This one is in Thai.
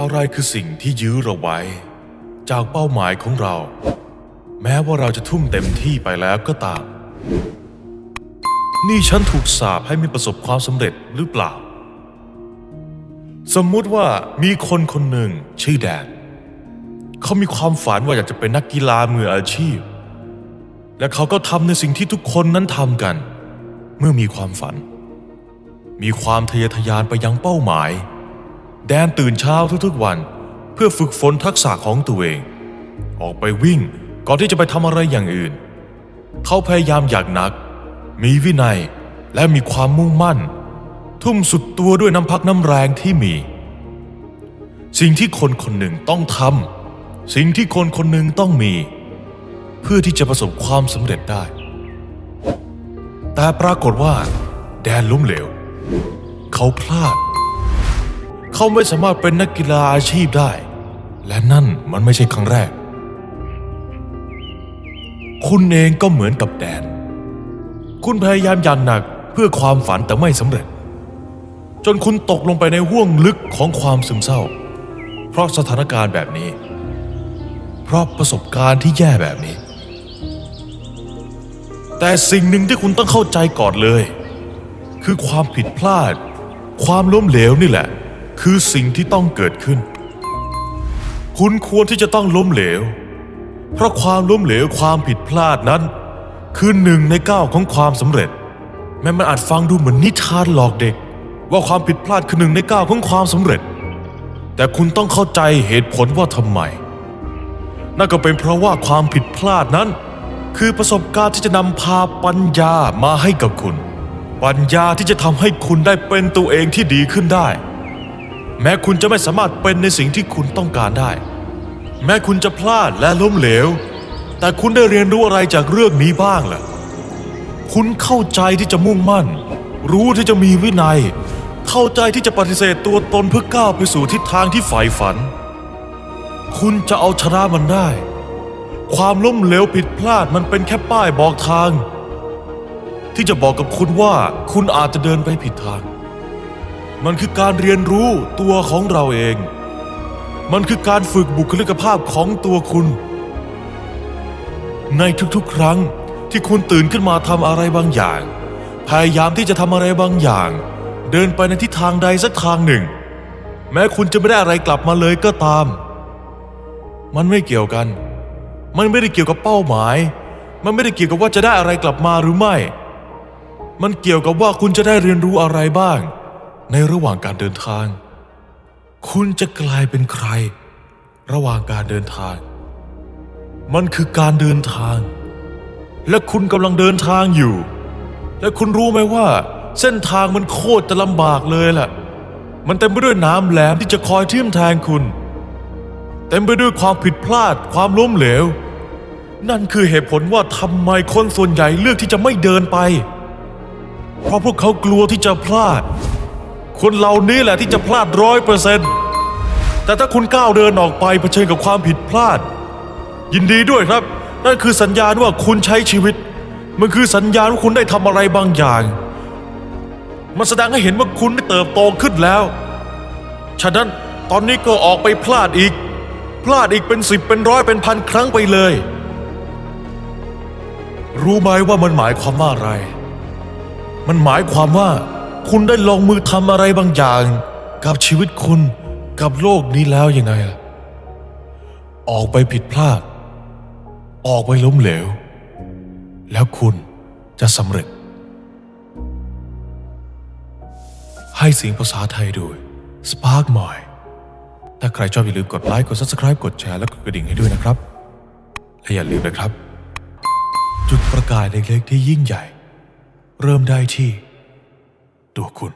อะไรคือสิ่งที่ยื้อเราไว้ จากเป้าหมายของเรา แม้ว่าเราจะทุ่มเต็มที่ไปแล้วก็ตาม นี่ฉันถูกสาปให้ไม่ประสบความสำเร็จหรือเปล่า สมมุติว่ามีคนคนหนึ่งชื่อแดนเขามีความฝันว่าอยากจะเป็นนักกีฬามืออาชีพ และเขาก็ทำในสิ่งที่ทุกคนนั้นทำกัน เมื่อมีความฝัน มีความทะเยอทะยานไปยังเป้าหมาย แดนตื่นเช้าทุกๆวัน เพื่อฝึกฝนทักษะของตัวเอง ออกไปวิ่งก่อนที่จะไปทำอะไรอย่างอื่น เขาพยายามอย่างหนัก มีวินัยและมีความมุ่งมั่น ทุ่มสุดตัวด้วยน้ำพักน้ำแรงที่มี สิ่งที่คนคนหนึ่งต้องทำสิ่งที่คนคนหนึ่งต้องมี เพื่อที่จะประสบความสำเร็จได้ แต่ปรากฏว่า แดนล้มเหลว เขาพลาด เขาไม่สามารถเป็นนักกีฬาอาชีพได้ และนั่นมันไม่ใช่ครั้งแรก คุณเองก็เหมือนกับแดน คุณพยายามอย่างหนักเพื่อความฝันแต่ไม่สำเร็จ จนคุณตกลงไปในห้วงลึกของความซึมเศร้า เพราะสถานการณ์แบบนี้ เพราะประสบการณ์ที่แย่แบบนี้ แต่สิ่งหนึ่งที่คุณต้องเข้าใจก่อนเลย คือความผิดพลาด ความล้มเหลวนี่แหละ คือสิ่งที่ต้องเกิดขึ้น คุณควรที่จะต้องล้มเหลว เพราะความล้มเหลวความผิดพลาดนั้น คือหนึ่งในเก้าของความสำเร็จ แม้มันอาจฟังดูเหมือนนิทานหลอกเด็ก ว่าความผิดพลาดคือหนึ่งในเก้าของความสำเร็จ แต่คุณต้องเข้าใจเหตุผลว่าทำไม นั่นก็เป็นเพราะว่าความผิดพลาดนั้น คือประสบการณ์ที่จะนำพาปัญญามาให้กับคุณ ปัญญาที่จะทำให้คุณได้เป็นตัวเองที่ดีขึ้นได้ แม้คุณจะไม่สามารถเป็นในสิ่งที่คุณต้องการได้ แม้คุณจะพลาดและล้มเหลว แต่คุณได้เรียนรู้อะไรจากเรื่องนี้บ้างล่ะ คุณเข้าใจที่จะมุ่งมั่น รู้ที่จะมีวินัย เข้าใจที่จะปฏิเสธตัวตนเพื่อก้าวไปสู่ทิศทางที่ใฝ่ฝัน คุณจะเอาชนะมันได้ ความล้มเหลวผิดพลาดมันเป็นแค่ป้ายบอกทาง ที่จะบอกกับคุณว่าคุณอาจจะเดินไปผิดทาง มันคือการเรียนรู้ตัวของเราเอง มันคือการฝึกบุคลิกภาพของตัวคุณ ในทุกๆ ครั้งที่คุณตื่นขึ้นมาทำอะไรบางอย่าง พยายามที่จะทำอะไรบางอย่าง เดินไปในทิศทางใดสักทางหนึ่ง แม้คุณจะไม่ได้อะไรกลับมาเลยก็ตาม มันไม่เกี่ยวกัน มันไม่ได้เกี่ยวกับเป้าหมาย มันไม่ได้เกี่ยวกับว่าจะได้อะไรกลับมาหรือไม่ มันเกี่ยวกับว่าคุณจะได้เรียนรู้อะไรบ้าง ในระหว่างการเดินทาง คุณจะกลายเป็นใคร ระหว่างการเดินทาง มันคือการเดินทาง และคุณกำลังเดินทางอยู่ และคุณรู้ไหมว่า เส้นทางมันโคตรจะลำบากเลยล่ะมันเต็มไปด้วยน้ำแหลมที่จะคอยทิ่มแทงคุณ เต็มไปด้วยความผิดพลาดความล้มเหลว นั่นคือเหตุผลว่าทำไมคนส่วนใหญ่เลือกที่จะไม่เดินไป เพราะพวกเขากลัวที่จะพลาด คนเหล่านี้แหละที่จะพลาดร้อยเปอร์เซ็นต์แต่ถ้าคุณก้าวเดินออกไปเผชิญกับความผิดพลาด ยินดีด้วยครับ นั่นคือสัญญาณว่าคุณใช้ชีวิต มันคือสัญญาณว่าคุณได้ทำอะไรบางอย่าง มันแสดงให้เห็นว่าคุณได้เติบโตขึ้นแล้ว ฉะนั้นตอนนี้ก็ออกไปพลาดอีก พลาดอีกเป็นสิบเป็นร้อยเป็นพันครั้งไปเลย รู้ไหมว่ามันหมายความว่าอะไร มันหมายความว่า คุณได้ลงมือทำอะไรบางอย่าง กับชีวิตคุณกับโลกนี้แล้วยังไงล่ะ ออกไปผิดพลาด ออกไปล้มเหลว แล้วคุณจะสำเร็จ ให้เสียงภาษาไทยโดย Spark m i ถ้าใครชอบอย่าลืมกดไลค์ กด Subscribe กดแชร์และกดกระดิ่งให้ด้วยนะครับ และอย่าลืมนะครับ จุดประกายเล็กๆที่ยิ่งใหญ่ เริ่มได้ที่ ตัวคุณ